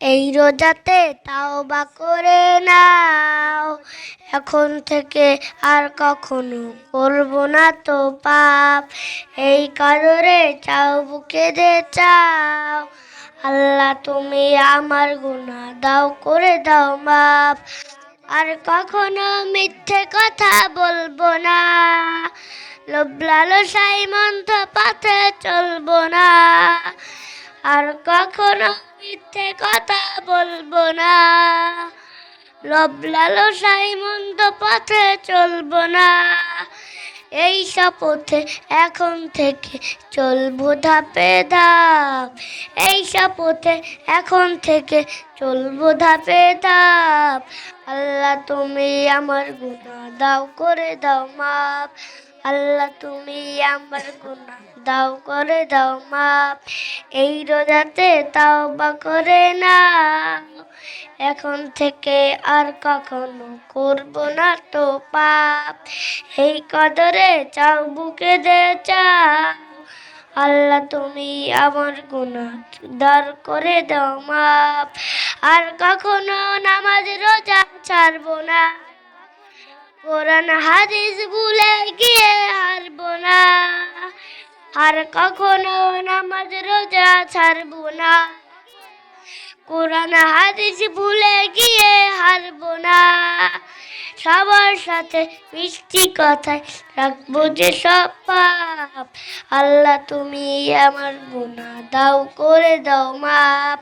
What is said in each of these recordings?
এই রোজাতে তাও বা করে নাও। এখন থেকে আর কখনো করব না তো পাপ। এই কারণে চাও বুকে দে, চাও। আল্লাহ, তুমি আমার গুনাহ দাও, করে দাও মাপ আর কখনো মিথ্যে কথা বলব না। লোভ লালসাই মন্থ পথে চলবো না। আর কখনো মিথ্যে কথা বলব না। লোভ লালসাই মন্দ পথে চলবো না। এই শপথে এখন থেকে চলবো ধাপে ধাপ। এই শপথে এখন থেকে চলবো ধাপে ধাপ। আল্লাহ তুমি আমার গুনাহ দাও, করে দাও মাপ। আল্লাহ, তুমি আমার গুনাহ দাও, করে দাও মাপ এই রোজাতে তাও বা করে না এখন থেকে আর কখনো করব না তো পাপ। এই কদরে চাও, বুকে দে আল্লাহ, তুমি আমার গুনাহ দার করে দাও মাপ আর কখনো নামাজ রোজা ছাড়বো না। কোরআন, হাদিস ভুলে গিয়ে হারবো না। আর কখনো নামাজ, রোজা ছাড়বো না। কোরআন, হাদিস ভুলে গিয়ে হারবো না। সবার সাথে মিষ্টি কথায় রাখব যে সব পাপ। আল্লাহ, তুমি আমার গুনাহ দাও করে দাও মাপ।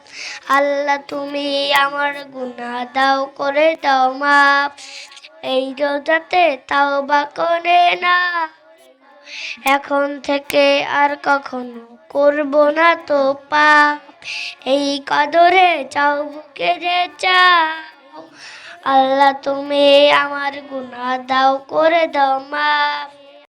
আল্লাহ, তুমি আমার গুনাহ দাও করে দাও মাপ। এই রোজাতে তাও বা করে না। এখন থেকে আর কখনো করব না তো পাপ। এই কদরে চাও বুকে যে চাও আল্লাহ, তুমি আমার গুণা দাও, করে দাও মাপ